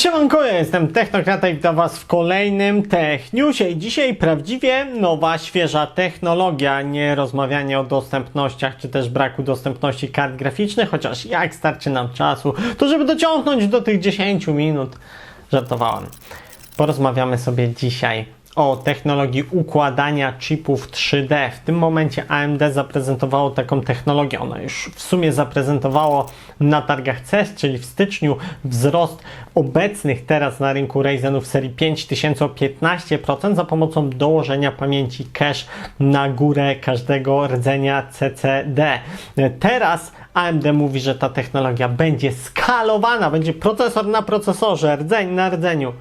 Siemanko, ja jestem Technokrata i witam Was w kolejnym Tech Newsie. I dzisiaj prawdziwie nowa, świeża technologia, nie rozmawianie o dostępnościach czy też braku dostępności kart graficznych, chociaż jak starczy nam czasu, to żeby dociągnąć do tych 10 minut, żartowałem. Porozmawiamy sobie dzisiaj o technologii układania chipów 3D. W tym momencie AMD zaprezentowało taką technologię. Ona już w sumie zaprezentowało na targach CES, czyli w styczniu wzrost obecnych teraz na rynku Ryzenów serii 5000 o 15% za pomocą dołożenia pamięci cache na górę każdego rdzenia CCD. Teraz AMD mówi, że ta technologia będzie skalowana, będzie procesor na procesorze, rdzeń na rdzeniu.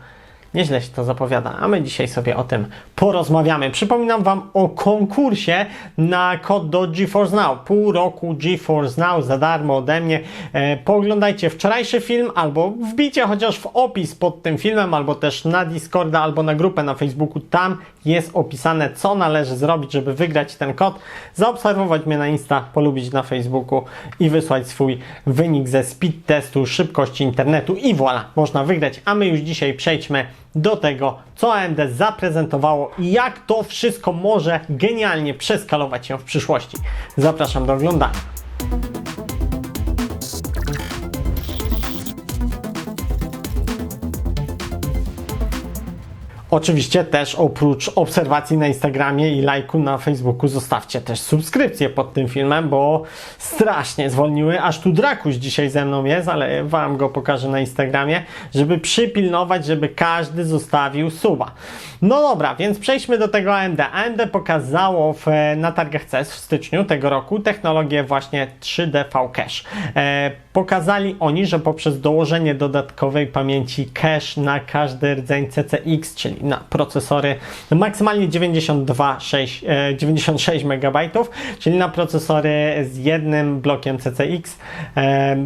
Nieźle się to zapowiada, a my dzisiaj sobie o tym porozmawiamy. Przypominam Wam o konkursie na kod do GeForce Now. Pół roku GeForce Now za darmo ode mnie. E, wczorajszy film albo wbijcie chociaż w opis pod tym filmem, albo też na Discorda, albo na grupę na Facebooku. Tam jest opisane, co należy zrobić, żeby wygrać ten kod. Zaobserwować mnie na Insta, polubić na Facebooku i wysłać swój wynik ze speed testu szybkości internetu i voilà, można wygrać. A my już dzisiaj przejdźmy do tego, co AMD zaprezentowało i jak to wszystko może genialnie przeskalować się w przyszłości. Zapraszam do oglądania. Oczywiście też oprócz obserwacji na Instagramie i lajku na Facebooku zostawcie też subskrypcję pod tym filmem, bo strasznie zwolniły. Aż tu Drakuś dzisiaj ze mną jest, ale Wam go pokażę na Instagramie, żeby przypilnować, żeby każdy zostawił suba. No dobra, więc przejdźmy do tego AMD. AMD pokazało w, na targach CES w styczniu tego roku technologię właśnie 3D V-Cache. E, pokazali oni, że poprzez dołożenie dodatkowej pamięci cache na każdy rdzeń CCX, czyli na procesory maksymalnie 92, 6, e, 96 MB, czyli na procesory z jednym blokiem CCX, e, e,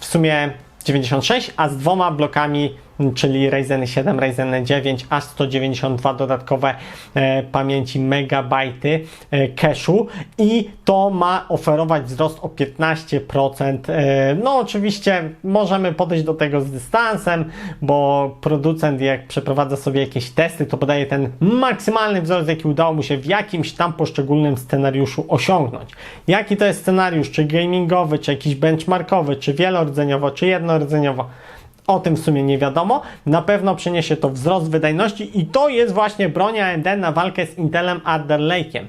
w sumie 96, a z dwoma blokami czyli Ryzen 7, Ryzen 9, aż 192 dodatkowe e, pamięci megabajty e, cache'u i to ma oferować wzrost o 15%. E, no oczywiście możemy podejść do tego z dystansem, bo producent jak przeprowadza sobie jakieś testy, to podaje ten maksymalny wzrost, jaki udało mu się w jakimś tam poszczególnym scenariuszu osiągnąć. Jaki to jest scenariusz, czy gamingowy, czy jakiś benchmarkowy, czy wielordzeniowo, czy jednorodzeniowo, o tym w sumie nie wiadomo. Na pewno przyniesie to wzrost wydajności i to jest właśnie broń AMD na walkę z Intelem Alder Lake'iem.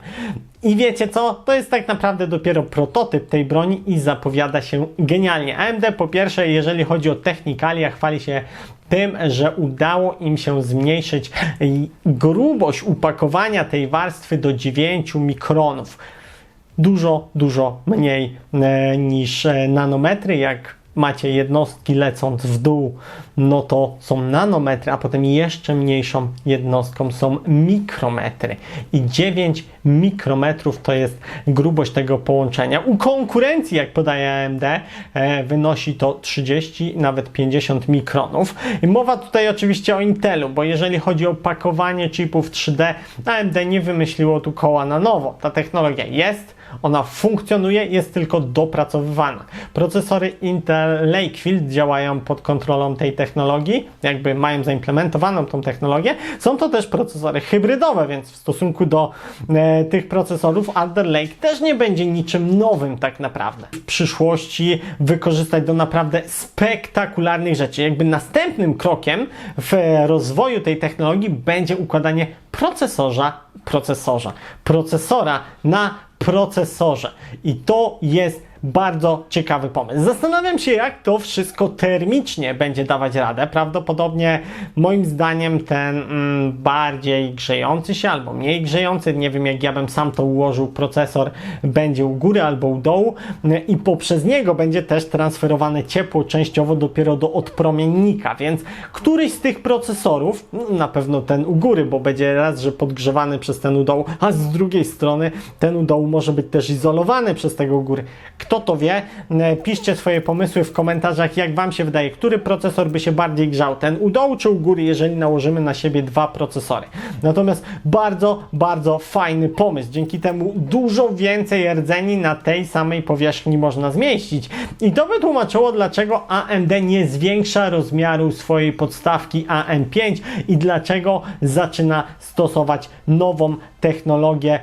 I wiecie co? To jest tak naprawdę dopiero prototyp tej broni i zapowiada się genialnie. AMD po pierwsze, jeżeli chodzi o technikalia, chwali się tym, że udało im się zmniejszyć grubość upakowania tej warstwy do 9 mikronów. Dużo, dużo mniej e, niż e, nanometry, jak macie jednostki lecąc w dół, no to są nanometry, a potem jeszcze mniejszą jednostką są mikrometry. I 9 mikrometrów to jest grubość tego połączenia. U konkurencji, jak podaje AMD, e, wynosi to 30, nawet 50 mikronów. I mowa tutaj oczywiście o Intelu, bo jeżeli chodzi o pakowanie chipów 3D, AMD nie wymyśliło tu koła na nowo. Ta technologia jest, ona funkcjonuje, jest tylko dopracowywana. Procesory Intel Lakefield działają pod kontrolą tej technologii, jakby mają zaimplementowaną tą technologię. Są to też procesory hybrydowe, więc w stosunku do e, tych procesorów Alder Lake też nie będzie niczym nowym tak naprawdę. W przyszłości wykorzystać do naprawdę spektakularnych rzeczy. Jakby następnym krokiem w rozwoju tej technologii będzie układanie procesorza, procesorza, procesora na procesorze. I to jest bardzo ciekawy pomysł. Zastanawiam się, jak to wszystko termicznie będzie dawać radę. Prawdopodobnie, moim zdaniem, ten mm, bardziej grzejący się albo mniej grzejący, nie wiem jak ja bym sam to ułożył, procesor będzie u góry albo u dołu i poprzez niego będzie też transferowane ciepło częściowo dopiero do odpromiennika, więc któryś z tych procesorów, no, na pewno ten u góry, bo będzie raz, że podgrzewany przez ten u dołu, a z drugiej strony ten u dołu może być też izolowany przez tego u góry. Kto kto to wie, piszcie swoje pomysły w komentarzach, jak Wam się wydaje, który procesor by się bardziej grzał, ten u dołu czy u góry, jeżeli nałożymy na siebie dwa procesory. Natomiast bardzo, bardzo fajny pomysł. Dzięki temu dużo więcej rdzeni na tej samej powierzchni można zmieścić. I to wytłumaczyło, dlaczego AMD nie zwiększa rozmiaru swojej podstawki AM5 i dlaczego zaczyna stosować nową technologię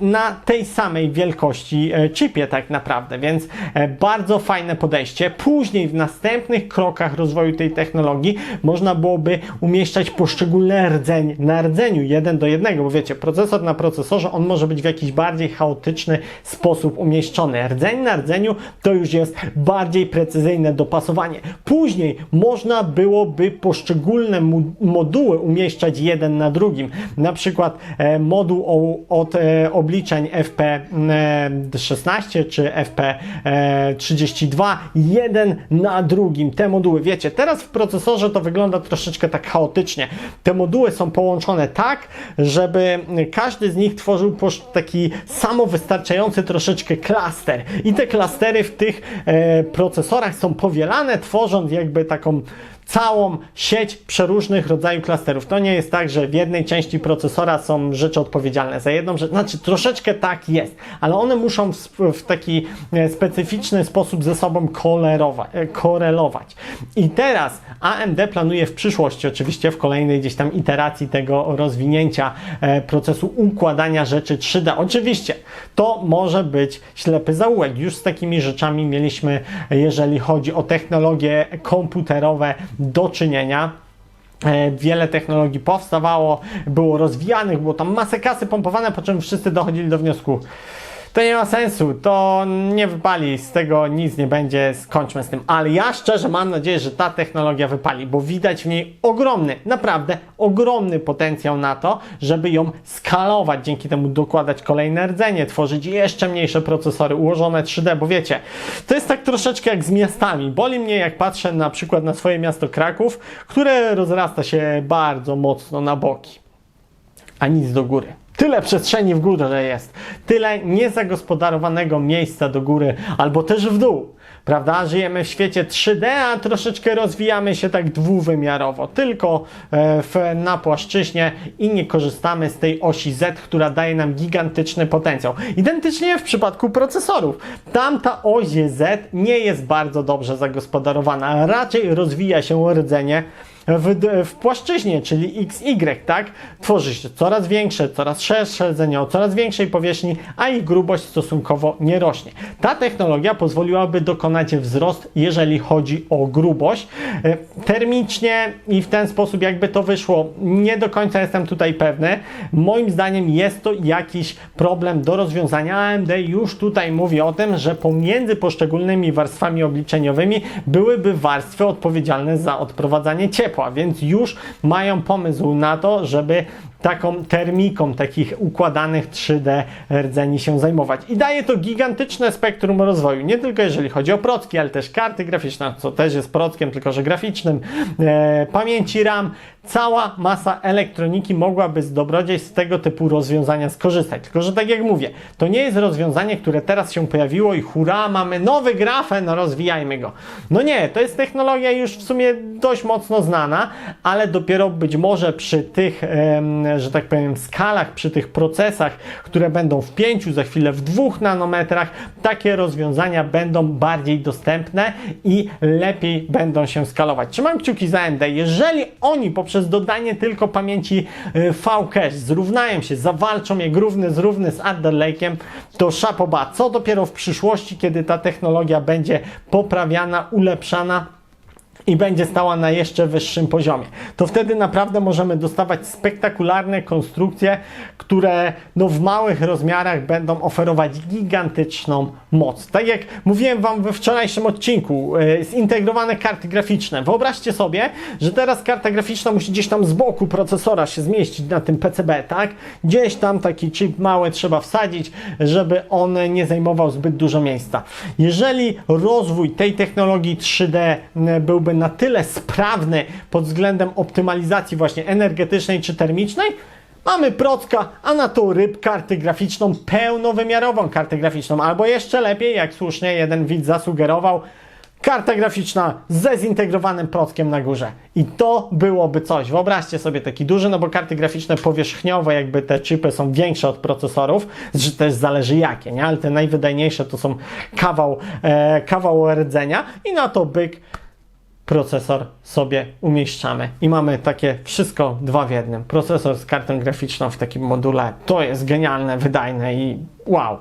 na tej samej wielkości e, chipie tak naprawdę, więc e, bardzo fajne podejście. Później w następnych krokach rozwoju tej technologii można byłoby umieszczać poszczególne rdzeń na rdzeniu, jeden do jednego, bo wiecie, procesor na procesorze, on może być w jakiś bardziej chaotyczny sposób umieszczony. Rdzeń na rdzeniu to już jest bardziej precyzyjne dopasowanie. Później można byłoby poszczególne moduły umieszczać jeden na drugim. Na przykład e, moduł od e, obliczeń FP16 czy FP32 jeden na drugim. Te moduły, wiecie, teraz w procesorze to wygląda troszeczkę tak chaotycznie. Te moduły są połączone tak, żeby każdy z nich tworzył taki samowystarczający troszeczkę klaster. I te klastery w tych e, procesorach są powielane, tworząc jakby taką całą sieć przeróżnych rodzajów klasterów. To nie jest tak, że w jednej części procesora są rzeczy odpowiedzialne za jedną rzecz. Znaczy, troszeczkę tak jest, ale one muszą w, w taki e, specyficzny sposób ze sobą e, korelować. I teraz AMD planuje w przyszłości, oczywiście w kolejnej gdzieś tam iteracji tego rozwinięcia e, procesu układania rzeczy 3D. Oczywiście to może być ślepy zaułek. Już z takimi rzeczami mieliśmy, e, jeżeli chodzi o technologie komputerowe, do czynienia. E, Wiele technologii powstawało, było rozwijanych, było tam masę kasy pompowane, po czym wszyscy dochodzili do wniosku, to nie ma sensu, to nie wypali, z tego nic nie będzie, skończmy z tym. Ale ja szczerze mam nadzieję, że ta technologia wypali, bo widać w niej ogromny, naprawdę ogromny potencjał na to, żeby ją skalować, dzięki temu dokładać kolejne rdzenie, tworzyć jeszcze mniejsze procesory ułożone 3D, bo wiecie, to jest tak troszeczkę jak z miastami. Boli mnie, jak patrzę na przykład na swoje miasto Kraków, które rozrasta się bardzo mocno na boki a nic do góry. Tyle przestrzeni w górze jest, tyle niezagospodarowanego miejsca do góry, albo też w dół. Prawda? Żyjemy w świecie 3D, a troszeczkę rozwijamy się tak dwuwymiarowo, tylko e, w, na płaszczyźnie i nie korzystamy z tej osi Z, która daje nam gigantyczny potencjał. Identycznie w przypadku procesorów. Tam ta oś Z nie jest bardzo dobrze zagospodarowana, raczej rozwija się rdzenie w, w płaszczyźnie, czyli XY, tak? Tworzy się coraz większe, coraz szersze rdzenie o coraz większej powierzchni, a ich grubość stosunkowo nie rośnie. Ta technologia pozwoliłaby dokonać wzrost, jeżeli chodzi o grubość. E, Termicznie i w ten sposób jakby to wyszło, nie do końca jestem tutaj pewny. Moim zdaniem jest to jakiś problem do rozwiązania. AMD już tutaj mówi o tym, że pomiędzy poszczególnymi warstwami obliczeniowymi byłyby warstwy odpowiedzialne za odprowadzanie ciepła, więc już mają pomysł na to, żeby taką termiką takich układanych 3D rdzeni się zajmować. I daje to gigantyczne spektrum rozwoju, nie tylko jeżeli chodzi o procki, ale też karty graficzne, co też jest prockiem, tylko że graficznym, e, pamięci RAM, cała masa elektroniki mogłaby z dobrodziejstw z tego typu rozwiązania skorzystać. Tylko, że tak jak mówię, to nie jest rozwiązanie, które teraz się pojawiło i hura, mamy nowy grafen, no rozwijajmy go. No nie, to jest technologia już w sumie dość mocno znana, ale dopiero być może przy tych, em, że tak powiem, skalach, przy tych procesach, które będą w 5, za chwilę w 2 nanometrach, takie rozwiązania będą bardziej dostępne i lepiej będą się skalować. Trzymam kciuki za AMD. Jeżeli oni poprzez dodanie tylko pamięci y, V-Cache zrównają się, zawalczą jak równy z równy z Adder Lake'em, to szapoba. Co dopiero w przyszłości, kiedy ta technologia będzie poprawiana, ulepszana, i będzie stała na jeszcze wyższym poziomie. To wtedy naprawdę możemy dostawać spektakularne konstrukcje, które no, w małych rozmiarach będą oferować gigantyczną moc. Tak jak mówiłem Wam we wczorajszym odcinku, e, zintegrowane karty graficzne. Wyobraźcie sobie, że teraz karta graficzna musi gdzieś tam z boku procesora się zmieścić na tym PCB, tak? Gdzieś tam taki chip mały trzeba wsadzić, żeby on nie zajmował zbyt dużo miejsca. Jeżeli rozwój tej technologii 3D m, na tyle sprawny pod względem optymalizacji właśnie energetycznej czy termicznej, Mamy procka, a na to ryb kartę graficzną, pełnowymiarową kartę graficzną, albo jeszcze lepiej, jak słusznie jeden widz zasugerował, karta graficzna ze zintegrowanym prockiem na górze. I to byłoby coś. Wyobraźcie sobie taki duży, no bo karty graficzne powierzchniowo, jakby te chipy są większe od procesorów, że też zależy jakie, nie? Ale te najwydajniejsze to są kawał, e, kawał rdzenia i na to byk procesor sobie umieszczamy. I mamy takie wszystko dwa w jednym. Procesor z kartą graficzną w takim module. To jest genialne, wydajne i wow.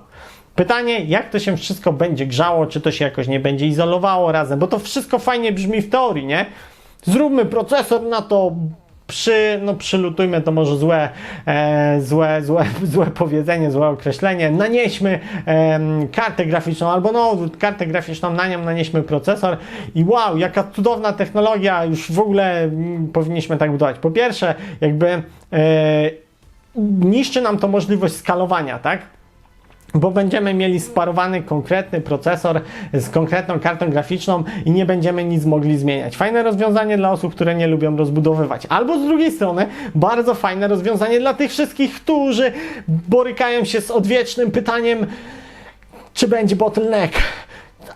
Pytanie, jak to się wszystko będzie grzało, czy to się jakoś nie będzie izolowało razem, bo to wszystko fajnie brzmi w teorii, nie? Zróbmy procesor na to, przy, no przylutujmy to może złe, e, złe, złe, złe powiedzenie, złe określenie, nanieśmy e, kartę graficzną albo no kartę graficzną, na nią nanieśmy procesor i wow, jaka cudowna technologia, już w ogóle mm, powinniśmy tak budować. Po pierwsze, jakby e, niszczy nam to możliwość skalowania, tak? Bo będziemy mieli sparowany konkretny procesor z konkretną kartą graficzną i nie będziemy nic mogli zmieniać. Fajne rozwiązanie dla osób, które nie lubią rozbudowywać. Albo z drugiej strony, bardzo fajne rozwiązanie dla tych wszystkich, którzy borykają się z odwiecznym pytaniem, czy będzie bottleneck.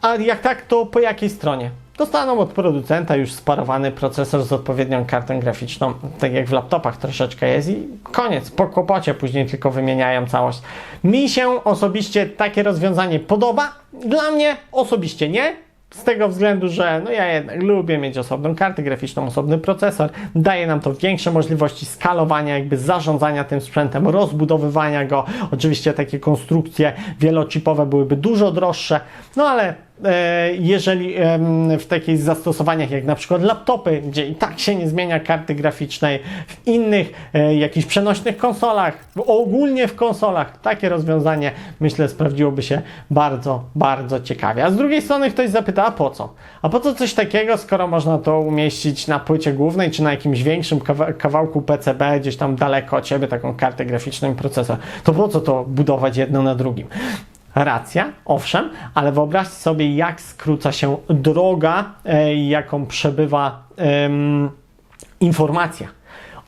A jak tak, to po jakiej stronie? Dostaną od producenta już sparowany procesor z odpowiednią kartą graficzną, tak jak w laptopach troszeczkę jest i koniec, po kłopocie później tylko wymieniają całość. Mi się osobiście takie rozwiązanie podoba, dla mnie osobiście nie, z tego względu, że no ja jednak lubię mieć osobną kartę graficzną, osobny procesor. Daje nam to większe możliwości skalowania, jakby zarządzania tym sprzętem, rozbudowywania go. Oczywiście takie konstrukcje wielochipowe byłyby dużo droższe, no ale jeżeli w takich zastosowaniach jak na przykład laptopy, gdzie i tak się nie zmienia karty graficznej, w innych e, jakichś przenośnych konsolach, ogólnie w konsolach, takie rozwiązanie myślę sprawdziłoby się bardzo, bardzo ciekawie. A z drugiej strony ktoś zapyta, a po co? A po co coś takiego, skoro można to umieścić na płycie głównej, czy na jakimś większym kawałku PCB, gdzieś tam daleko od siebie, taką kartę graficzną i procesor? To po co to budować jedno na drugim? Racja, owszem, ale wyobraźcie sobie, jak skróca się droga, e, jaką przebywa e, informacja.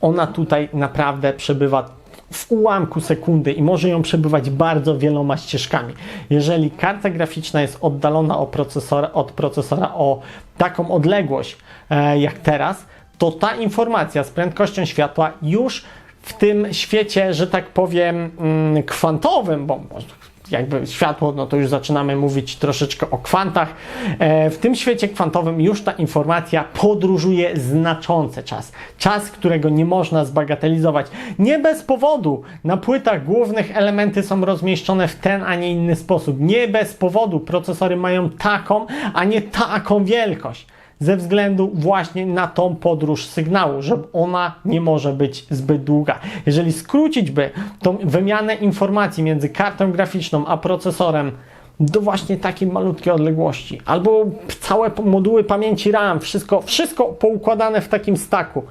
Ona tutaj naprawdę przebywa w ułamku sekundy i może ją przebywać bardzo wieloma ścieżkami. Jeżeli karta graficzna jest oddalona procesora, od procesora o taką odległość e, jak teraz, to ta informacja z prędkością światła już w tym świecie, że tak powiem, mm, kwantowym, bo jakby światło, no to już zaczynamy mówić troszeczkę o kwantach. E, w tym świecie kwantowym już ta informacja podróżuje znaczący czas. Czas, którego nie można zbagatelizować. Nie bez powodu na płytach głównych elementy są rozmieszczone w ten, a nie inny sposób. Nie bez powodu procesory mają taką, a nie taką wielkość ze względu właśnie na tą podróż sygnału, że ona nie może być zbyt długa. Jeżeli skrócić by tą wymianę informacji między kartą graficzną a procesorem do właśnie takiej malutkiej odległości, albo całe moduły pamięci RAM, wszystko, wszystko poukładane w takim staku,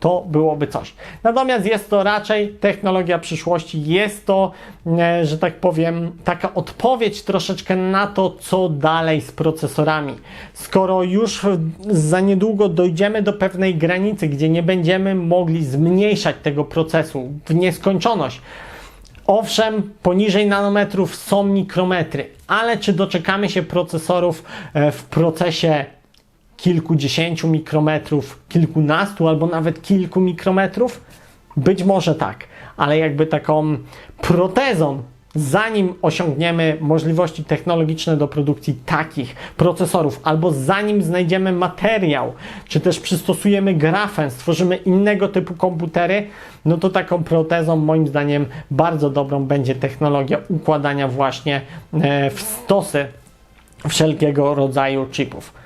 to byłoby coś. Natomiast jest to raczej technologia przyszłości, jest to, e, że tak powiem, taka odpowiedź troszeczkę na to, co dalej z procesorami. Skoro już za niedługo dojdziemy do pewnej granicy, gdzie nie będziemy mogli zmniejszać tego procesu w nieskończoność, Owszem, poniżej nanometrów są mikrometry, ale czy doczekamy się procesorów e, w procesie kilkudziesięciu mikrometrów, kilkunastu albo nawet kilku mikrometrów? Być może tak, ale jakby taką protezą, zanim osiągniemy możliwości technologiczne do produkcji takich procesorów, albo zanim znajdziemy materiał, czy też przystosujemy grafen, stworzymy innego typu komputery, no to taką protezą moim zdaniem bardzo dobrą będzie technologia układania właśnie e, w stosy wszelkiego rodzaju chipów.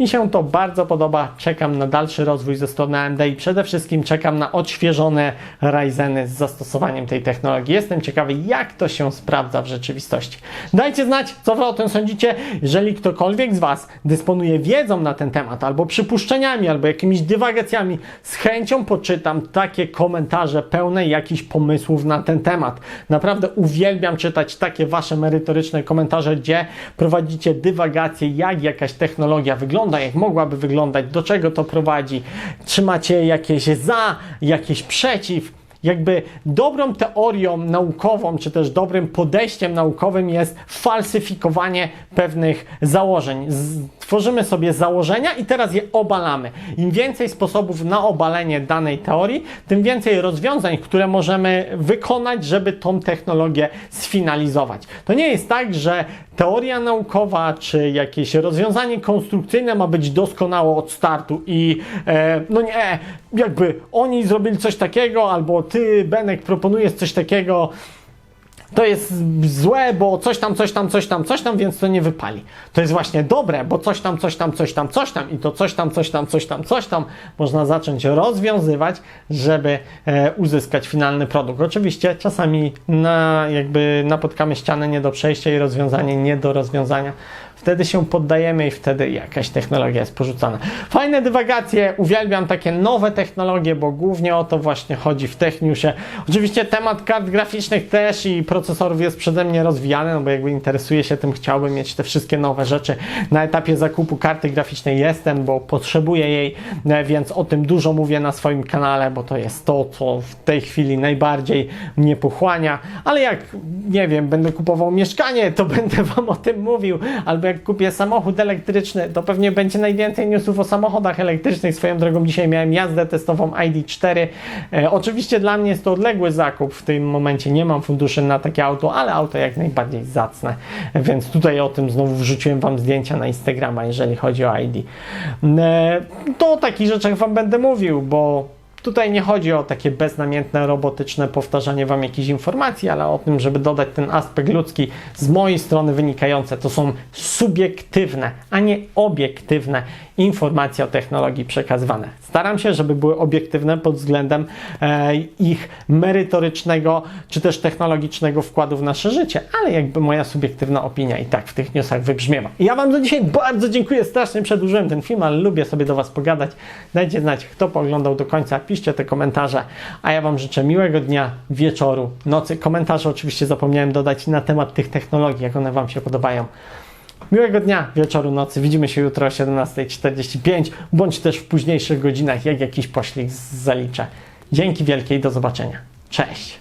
Mi się to bardzo podoba, czekam na dalszy rozwój ze strony AMD i przede wszystkim czekam na odświeżone Ryzeny z zastosowaniem tej technologii. Jestem ciekawy, jak to się sprawdza w rzeczywistości. Dajcie znać, co Wy o tym sądzicie. Jeżeli ktokolwiek z Was dysponuje wiedzą na ten temat, albo przypuszczeniami, albo jakimiś dywagacjami, z chęcią poczytam takie komentarze pełne jakichś pomysłów na ten temat. Naprawdę uwielbiam czytać takie Wasze merytoryczne komentarze, gdzie prowadzicie dywagacje, jak jakaś technologia wygląda wygląda, jak mogłaby wyglądać, do czego to prowadzi, czy macie jakieś za, jakieś przeciw. Jakby dobrą teorią naukową, czy też dobrym podejściem naukowym jest falsyfikowanie pewnych założeń. Tworzymy sobie założenia i teraz je obalamy. Im więcej sposobów na obalenie danej teorii, tym więcej rozwiązań, które możemy wykonać, żeby tą technologię sfinalizować. To nie jest tak, że teoria naukowa czy jakieś rozwiązanie konstrukcyjne ma być doskonałe od startu i e, no nie, jakby oni zrobili coś takiego, albo ty, Benek, proponujesz coś takiego, to jest złe, bo coś tam, coś tam, coś tam, coś tam, więc to nie wypali. To jest właśnie dobre, bo coś tam, coś tam, coś tam, coś tam i to coś tam, coś tam, coś tam, coś tam można zacząć rozwiązywać, żeby e, uzyskać finalny produkt. Oczywiście czasami na, jakby napotkamy ścianę nie do przejścia i rozwiązanie nie do rozwiązania. Wtedy się poddajemy i wtedy jakaś technologia jest porzucana. Fajne dywagacje, uwielbiam takie nowe technologie, bo głównie o to właśnie chodzi w Techniusie. Oczywiście temat kart graficznych też i procesorów jest przeze mnie rozwijany, no bo jakby interesuję się tym, chciałbym mieć te wszystkie nowe rzeczy. Na etapie zakupu karty graficznej jestem, bo potrzebuję jej, e, więc o tym dużo mówię na swoim kanale, bo to jest to, co w tej chwili najbardziej mnie pochłania. Ale jak, nie wiem, będę kupował mieszkanie, to będę Wam o tym mówił, albo jak kupię samochód elektryczny, to pewnie będzie najwięcej newsów o samochodach elektrycznych. Swoją drogą dzisiaj miałem jazdę testową ID4. E, oczywiście dla mnie jest to odległy zakup. W tym momencie nie mam funduszy na takie auto, ale auto jak najbardziej zacne. Więc tutaj o tym znowu wrzuciłem Wam zdjęcia na Instagrama, jeżeli chodzi o ID. E, to o takich rzeczach Wam będę mówił, bo Tutaj nie chodzi o takie beznamiętne, robotyczne powtarzanie Wam jakichś informacji, ale o tym, żeby dodać ten aspekt ludzki z mojej strony wynikające. To są subiektywne, a nie obiektywne informacje o technologii przekazywane. Staram się, żeby były obiektywne pod względem e, ich merytorycznego czy też technologicznego wkładu w nasze życie, ale jakby moja subiektywna opinia i tak w tych newsach wybrzmiewa. Ja Wam za dzisiaj bardzo dziękuję, strasznie przedłużyłem ten film, ale lubię sobie do Was pogadać. Dajcie znać, kto pooglądał do końca, piszcie te komentarze, a ja Wam życzę miłego dnia, wieczoru, nocy. Komentarze oczywiście zapomniałem dodać na temat tych technologii, jak one Wam się podobają. Miłego dnia, wieczoru, nocy. Widzimy się jutro o 17.45, bądź też w późniejszych godzinach, jak jakiś poślik zaliczę. Dzięki wielkie i do zobaczenia. Cześć!